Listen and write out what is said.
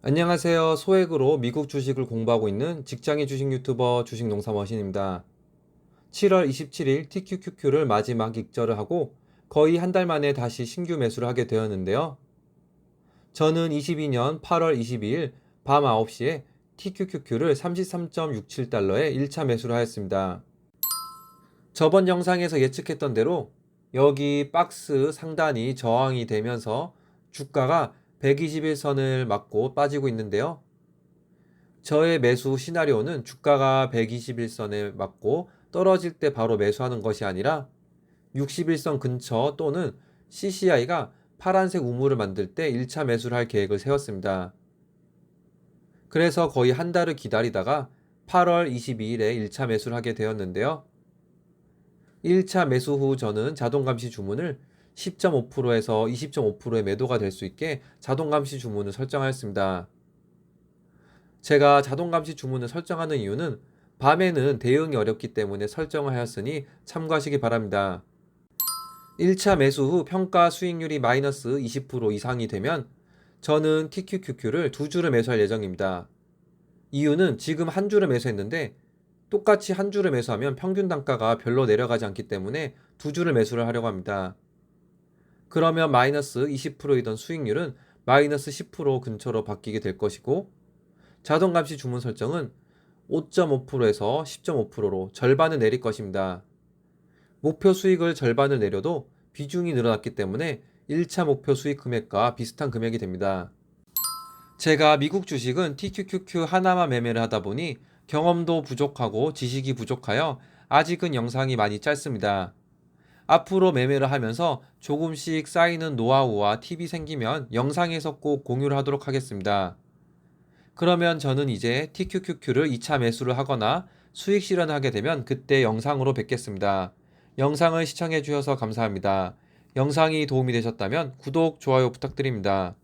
안녕하세요. 소액으로 미국 주식을 공부하고 있는 직장인 주식 유튜버 주식농사머신입니다. 7월 27일 TQQQ를 마지막 익절을 하고 거의 한 달 만에 다시 신규 매수를 하게 되었는데요. 저는 22년 8월 22일 밤 9시에 TQQQ를 33.67달러에 1차 매수를 하였습니다. 저번 영상에서 예측했던 대로 여기 박스 상단이 저항이 되면서 주가가 121선을 맞고 빠지고 있는데요. 저의 매수 시나리오는 주가가 121선에 맞고 떨어질 때 바로 매수하는 것이 아니라 61선 근처 또는 CCI가 파란색 우물을 만들 때 1차 매수를 할 계획을 세웠습니다. 그래서 거의 한 달을 기다리다가 8월 22일에 1차 매수를 하게 되었는데요. 1차 매수 후 저는 자동 감시 주문을 10.5%에서 20.5%의 매도가 될 수 있게 자동 감시 주문을 설정하였습니다. 제가 자동 감시 주문을 설정하는 이유는 밤에는 대응이 어렵기 때문에 설정을 하였으니 참고하시기 바랍니다. 1차 매수 후 평가 수익률이 마이너스 20% 이상이 되면 저는 TQQQ를 두 주를 매수할 예정입니다. 이유는 지금 한 주를 매수했는데 똑같이 한 주를 매수하면 평균 단가가 별로 내려가지 않기 때문에 두 주를 매수를 하려고 합니다. 그러면 마이너스 20%이던 수익률은 마이너스 10% 근처로 바뀌게 될 것이고 자동 감시 주문 설정은 5.5%에서 10.5%로 절반을 내릴 것입니다. 목표 수익을 절반을 내려도 비중이 늘어났기 때문에 1차 목표 수익 금액과 비슷한 금액이 됩니다. 제가 미국 주식은 TQQQ 하나만 매매를 하다 보니 경험도 부족하고 지식이 부족하여 아직은 영상이 많이 짧습니다. 앞으로 매매를 하면서 조금씩 쌓이는 노하우와 팁이 생기면 영상에서 꼭 공유를 하도록 하겠습니다. 그러면 저는 이제 TQQQ를 2차 매수를 하거나 수익 실현하게 되면 그때 영상으로 뵙겠습니다. 영상을 시청해 주셔서 감사합니다. 영상이 도움이 되셨다면 구독, 좋아요 부탁드립니다.